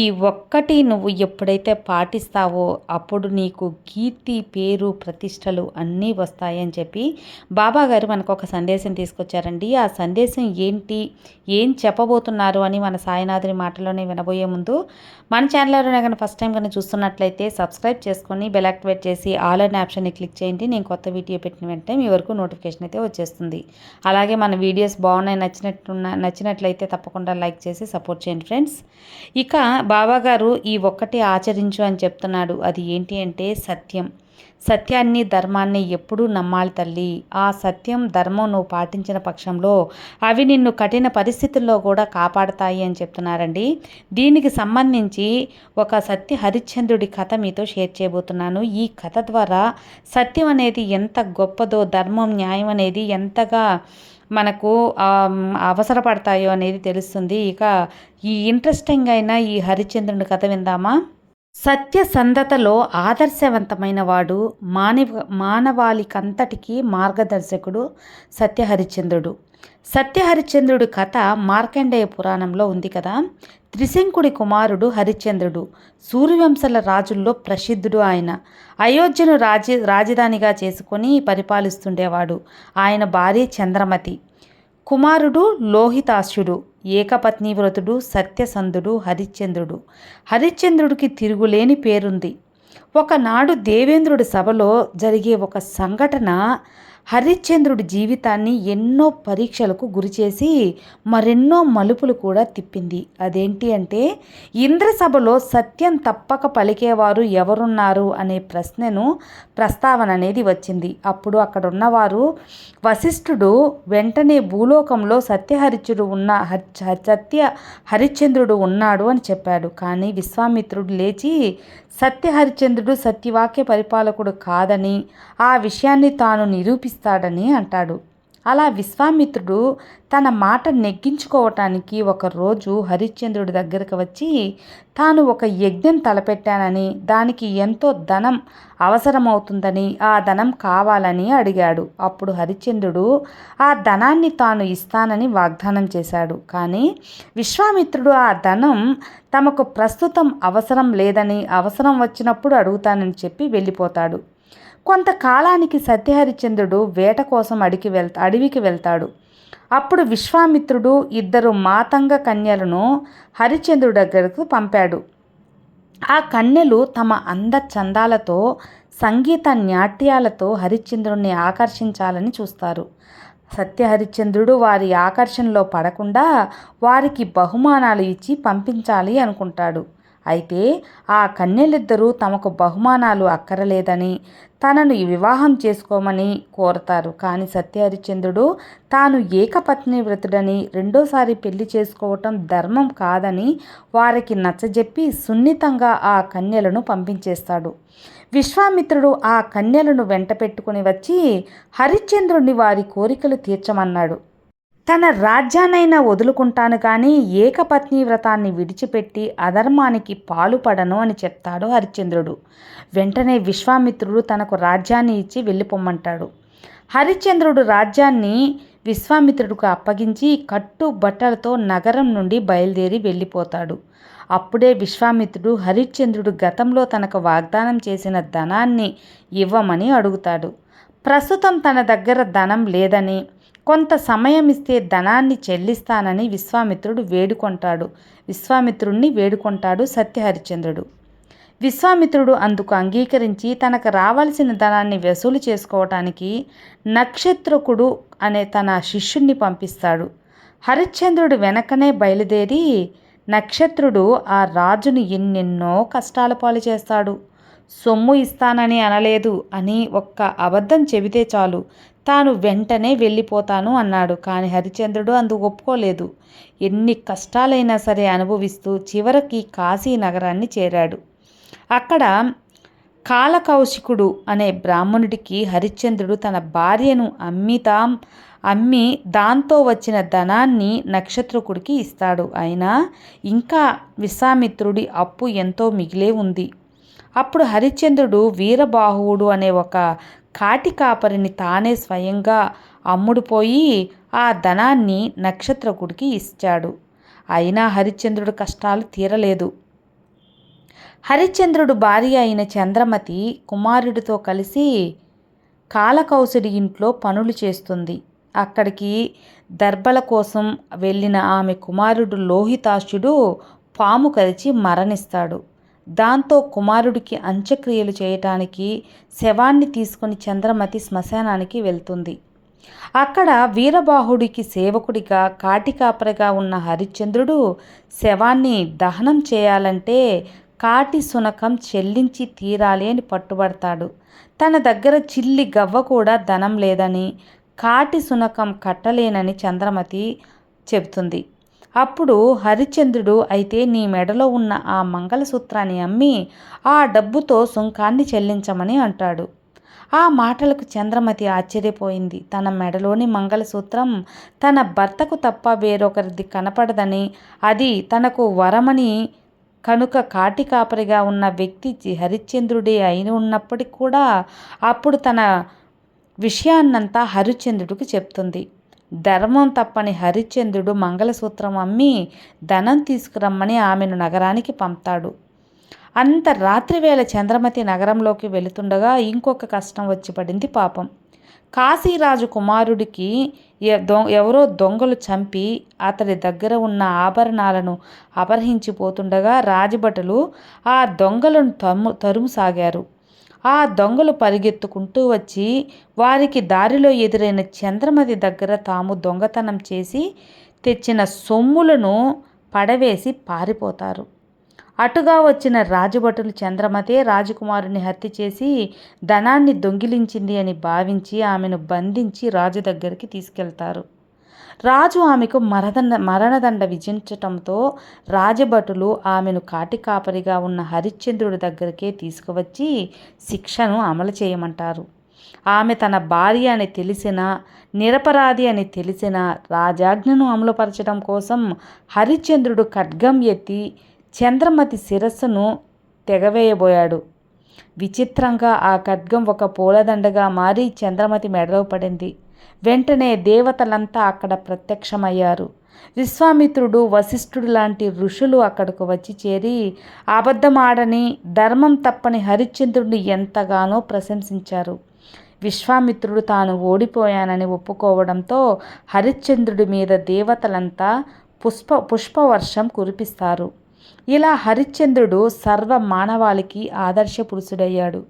ఈ ఒక్కటి నువ్వు ఎప్పుడైతే పాటిస్తావో అప్పుడు నీకు కీర్తి పేరు ప్రతిష్టలు అన్నీ వస్తాయని చెప్పి బాబా గారు మనకు ఒక సందేశం తీసుకొచ్చారండి. ఆ సందేశం ఏంటి? ఏం చెప్పబోతున్నారు అని మన సాయినాథుని మాటలోనే వినబోయే ముందు మన ఛానల్ ఎవరైనా కానీ ఫస్ట్ టైం కానీ చూస్తున్నట్లయితే సబ్స్క్రైబ్ చేసుకొని బెల్ యాక్టివేట్ చేసి ఆల్ అండ్ ఆప్షన్ని క్లిక్ చేయండి. నేను కొత్త వీడియో పెట్టిన వెంటనే మీ వరకు నోటిఫికేషన్ అయితే వచ్చేస్తుంది. అలాగే మన వీడియోస్ బాగున్నాయి నచ్చినట్టున్న నచ్చినట్లయితే తప్పకుండా లైక్ చేసి సపోర్ట్ చేయండి ఫ్రెండ్స్. ఇక బాబా బాబాగారు ఈ ఒక్కటి ఆచరించు అని చెప్తున్నాడు. అది ఏంటి అంటే సత్యం. సత్యాన్ని ధర్మాన్ని ఎప్పుడూ నమ్మాలి తల్లి. ఆ సత్యం ధర్మం నువ్వు పాటించిన పక్షంలో అవి నిన్ను కఠిన పరిస్థితుల్లో కూడా కాపాడతాయి అని చెప్తున్నారండి. దీనికి సంబంధించి ఒక సత్య హరిశ్చంద్రుడి కథ మీతో షేర్ చేయబోతున్నాను. ఈ కథ ద్వారా సత్యం అనేది ఎంత గొప్పదో ధర్మం న్యాయం అనేది ఎంతగా మనకు అవసరపడతాయో అనేది తెలుస్తుంది. ఇక ఈ ఇంట్రెస్టింగ్ అయిన ఈ హరిశ్చంద్రుని కథ విందామా? సత్యసంధతలో ఆదర్శవంతమైన వాడు మానవ మానవాళికంతటికీ మార్గదర్శకుడు సత్యహరిశ్చంద్రుడు. సత్యహరిశ్చంద్రుడి కథ మార్కండేయ పురాణంలో ఉంది కదా. త్రిశంకుడి కుమారుడు హరిశ్చంద్రుడు. సూర్యవంశల రాజుల్లో ప్రసిద్ధుడు ఆయన. అయోధ్యను రాజ రాజధానిగా చేసుకొని పరిపాలిస్తుండేవాడు. ఆయన భార్య చంద్రమతి. కుమారుడు లోహితాస్యుడు ఏకపత్ని వ్రతుడు సత్యసంధుడు హరిశ్చంద్రుడు. హరిశ్చంద్రుడికి తిరుగులేని పేరుంది. ఒకనాడు దేవేంద్రుడి సభలో జరిగే ఒక సంఘటన హరిశ్చంద్రుడి జీవితాన్ని ఎన్నో పరీక్షలకు గురిచేసి మరెన్నో మలుపులు కూడా తిప్పింది. అదేంటి అంటే ఇంద్రసభలో సత్యం తప్పక పలికేవారు ఎవరున్నారు అనే ప్రశ్నను ప్రస్తావన అనేది వచ్చింది. అప్పుడు అక్కడ ఉన్నవారు వశిష్ఠుడు వెంటనే భూలోకంలో సత్యహరిచుడు ఉన్న సత్య హరిశ్చంద్రుడు ఉన్నాడు అని చెప్పాడు. కానీ విశ్వామిత్రుడు లేచి సత్యహరిచంద్రుడు సత్యవాక్య పరిపాలకుడు కాదని ఆ విషయాన్ని తాను నిరూపిస్తాడని అంటాడు. అలా విశ్వామిత్రుడు తన మాట నెగ్గించుకోవటానికి ఒకరోజు హరిశ్చంద్రుడి దగ్గరకు వచ్చి తాను ఒక యజ్ఞం తలపెట్టానని దానికి ఎంతో ధనం అవసరమవుతుందని ఆ ధనం కావాలని అడిగాడు. అప్పుడు హరిశ్చంద్రుడు ఆ ధనాన్ని తాను ఇస్తానని వాగ్దానం చేశాడు. కానీ విశ్వామిత్రుడు ఆ ధనం తమకు ప్రస్తుతం అవసరం లేదని అవసరం వచ్చినప్పుడు అడుగుతానని చెప్పి వెళ్ళిపోతాడు. కొంతకాలానికి సత్యహరిచంద్రుడు వేట కోసం అడిగి వెళ్తా అడవికి వెళ్తాడు. అప్పుడు విశ్వామిత్రుడు ఇద్దరు మాతంగ కన్యలను హరిచంద్రుడి దగ్గరకు పంపాడు. ఆ కన్యలు తమ అంద చందాలతో సంగీత నాట్యాలతో హరిశ్చంద్రుడిని ఆకర్షించాలని చూస్తారు. సత్యహరిశ్చంద్రుడు వారి ఆకర్షణలో పడకుండా వారికి బహుమానాలు ఇచ్చి పంపించాలి అనుకుంటాడు. అయితే ఆ కన్యలిద్దరూ తమకు బహుమానాలు అక్కరలేదని తనను వివాహం చేసుకోమని కోరతారు. కానీ సత్యహరిచంద్రుడు తాను ఏకపత్ని వ్రతుడని రెండోసారి పెళ్ళి చేసుకోవటం ధర్మం కాదని వారికి నచ్చజెప్పి సున్నితంగా ఆ కన్యలను పంపించేస్తాడు. విశ్వామిత్రుడు ఆ కన్యలను వెంట పెట్టుకుని వచ్చి హరిశ్చంద్రుడిని వారి కోరికలు తీర్చమన్నాడు. తన రాజ్యాన్నైనా వదులుకుంటాను కానీ ఏకపత్ని వ్రతాన్ని విడిచిపెట్టి అధర్మానికి పాలుపడను అని చెప్తాడు హరిశ్చంద్రుడు. వెంటనే విశ్వామిత్రుడు తనకు రాజ్యాన్ని ఇచ్చి వెళ్ళిపోమ్మంటాడు హరిశ్చంద్రుడు రాజ్యాన్ని విశ్వామిత్రుడికి అప్పగించి కట్టు బట్టలతో నగరం నుండి బయలుదేరి వెళ్ళిపోతాడు. అప్పుడే విశ్వామిత్రుడు హరిశ్చంద్రుడు గతంలో తనకు వాగ్దానం చేసిన ధనాన్ని ఇవ్వమని అడుగుతాడు. ప్రస్తుతం తన దగ్గర ధనం లేదని కొంత సమయం ఇస్తే ధనాన్ని చెల్లిస్తానని విశ్వామిత్రుడు వేడుకొంటాడు. విశ్వామిత్రుణ్ణి వేడుకొంటాడు సత్యహరిచంద్రుడు విశ్వామిత్రుడు అందుకు అంగీకరించి తనకు రావాల్సిన ధనాన్ని వసూలు చేసుకోవటానికి నక్షత్రకుడు అనే తన శిష్యుణ్ణి పంపిస్తాడు. హరిశ్చంద్రుడు వెనకనే బయలుదేరి నక్షత్రుడు ఆ రాజును ఎన్నెన్నో కష్టాల పాలు చేస్తాడు. సొమ్ము ఇస్తానని అనలేదు అని ఒక్క అబద్ధం చెబితే చాలు. తాను వెంటనే వెళ్ళిపోతాను అన్నాడు. కానీ హరిచంద్రుడు అందుకు ఒప్పుకోలేదు. ఎన్ని కష్టాలైనా సరే అనుభవిస్తూ చివరికి కాశీ నగరాన్ని చేరాడు. అక్కడ కాలకౌశికుడు అనే బ్రాహ్మణుడికి హరిశ్చంద్రుడు తన భార్యను అమ్మితాం అమ్మి దాంతో వచ్చిన ధనాన్ని నక్షత్రకుడికి ఇస్తాడు. అయినా ఇంకా విశ్వామిత్రుడి అప్పు ఎంతో మిగిలే ఉంది. అప్పుడు హరిశ్చంద్రుడు వీరబాహువుడు అనే ఒక కాటి కాపరిని తానే స్వయంగా అమ్ముడుపోయి ఆ ధనాన్ని నక్షత్రకుడికి ఇచ్చాడు. అయినా హరిశ్చంద్రుడు కష్టాలు తీరలేదు. హరిశ్చంద్రుడు భార్య అయిన చంద్రమతి కుమారుడితో కలిసి కాలకౌసుడి ఇంట్లో పనులు చేస్తుంది. అక్కడికి దర్బల కోసం వెళ్ళిన ఆమె కుమారుడు లోహితాశుడు పాము కరిచి మరణిస్తాడు. దాంతో కుమారుడికి అంత్యక్రియలు చేయటానికి శవాన్ని తీసుకుని చంద్రమతి శ్మశానానికి వెళ్తుంది. అక్కడ వీరబాహుడికి సేవకుడిగా కాటికాపరిగా ఉన్న హరిశ్చంద్రుడు శవాన్ని దహనం చేయాలంటే కాటి సునకం చెల్లించి తీరాలి అని పట్టుబడతాడు. తన దగ్గర చిల్లి గవ్వ కూడా ధనం లేదని కాటి సునకం కట్టలేనని చంద్రమతి చెబుతుంది. అప్పుడు హరిశ్చంద్రుడు అయితే నీ మెడలో ఉన్న ఆ మంగళసూత్రాన్ని అమ్మి ఆ డబ్బుతో సుంకాన్ని చెల్లించమని అంటాడు. ఆ మాటలకు చంద్రమతి ఆశ్చర్యపోయింది. తన మెడలోని మంగళసూత్రం తన భర్తకు తప్ప వేరొకరిది కనపడదని అది తనకు వరమని కనుక కాటి కాపరిగా ఉన్న వ్యక్తి హరిశ్చంద్రుడే అయిన ఉన్నప్పటికీ కూడా అప్పుడు తన విషయాన్నంతా హరిశ్చంద్రుడికి చెప్తుంది. ధర్మం తప్పని హరిశ్చంద్రుడు మంగళసూత్రం అమ్మి ధనం తీసుకురమ్మని ఆమెను నగరానికి పంపుతాడు. అంత రాత్రివేళ చంద్రమతి నగరంలోకి వెళుతుండగా ఇంకొక కష్టం వచ్చి పడింది పాపం. కాశీరాజు కుమారుడికి ఎవరో దొంగలు చంపి అతడి దగ్గర ఉన్న ఆభరణాలను అపహరించిపోతుండగా రాజభటులు ఆ దొంగలను తరుము తరుము సాగారు ఆ దొంగలు పరిగెత్తుకుంటూ వచ్చి వారికి దారిలో ఎదురైన చంద్రమతి దగ్గర తాము దొంగతనం చేసి తెచ్చిన సొమ్ములను పడవేసి పారిపోతారు. అటుగా వచ్చిన రాజభటులు చంద్రమతే రాజకుమారుని హత్య చేసి ధనాన్ని దొంగిలించింది అని భావించి ఆమెను బంధించి రాజు దగ్గరికి తీసుకెళ్తారు. రాజు ఆమెకు మరదండ మరణదండ విధించటంతో రాజభటులు ఆమెను కాటికాపరిగా ఉన్న హరిశ్చంద్రుడి దగ్గరికే తీసుకువచ్చి శిక్షను అమలు చేయమంటారు. ఆమె తన భార్య అని తెలిసిన నిరపరాధి అని తెలిసిన రాజాజ్ఞను అమలుపరచడం కోసం హరిశ్చంద్రుడు ఖడ్గం ఎత్తి చంద్రమతి శిరస్సును తెగవేయబోయాడు. విచిత్రంగా ఆ ఖడ్గం ఒక పూలదండగా మారి చంద్రమతి మెడలో పడింది. వెంటనే దేవతలంతా అక్కడ ప్రత్యక్షమయ్యారు. విశ్వామిత్రుడు వశిష్ఠుడు లాంటి ఋషులు అక్కడకు వచ్చి చేరి అబద్ధమాడని ధర్మం తప్పని హరిశ్చంద్రుడిని ఎంతగానో ప్రశంసించారు. విశ్వామిత్రుడు తాను ఓడిపోయానని ఒప్పుకోవడంతో హరిశ్చంద్రుడి మీద దేవతలంతా పుష్ప పుష్పవర్షం కురిపిస్తారు. ఇలా హరిశ్చంద్రుడు సర్వ మానవాళికి ఆదర్శ పురుషుడయ్యాడు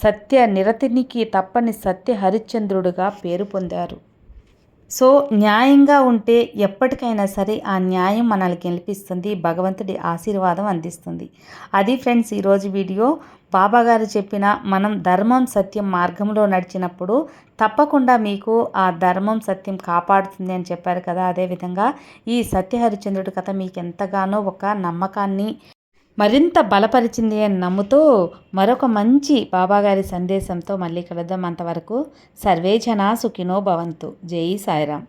సత్య నిరతినికి తప్పని సత్య హరిశ్చంద్రుడుగా పేరు పొందారు. సో న్యాయంగా ఉంటే ఎప్పటికైనా సరే ఆ న్యాయం మనల్ని గెలిపిస్తుంది భగవంతుడి ఆశీర్వాదం అందిస్తుంది. అది ఫ్రెండ్స్ ఈరోజు వీడియో. బాబాగారు చెప్పిన మనం ధర్మం సత్యం మార్గంలో నడిచినప్పుడు తప్పకుండా మీకు ఆ ధర్మం సత్యం కాపాడుతుంది అని చెప్పారు కదా. అదేవిధంగా ఈ సత్య హరిచంద్రుడి కథ మీకు ఎంతగానో ఒక నమ్మకాన్ని మరింత బలపరిచింది అని నమ్ముతూ మరొక మంచి బాబాగారి సందేశంతో మళ్ళీ కలుద్దాం అంతవరకు. సర్వే జనా సుఖినో భవంతు. జై సాయిరామ్.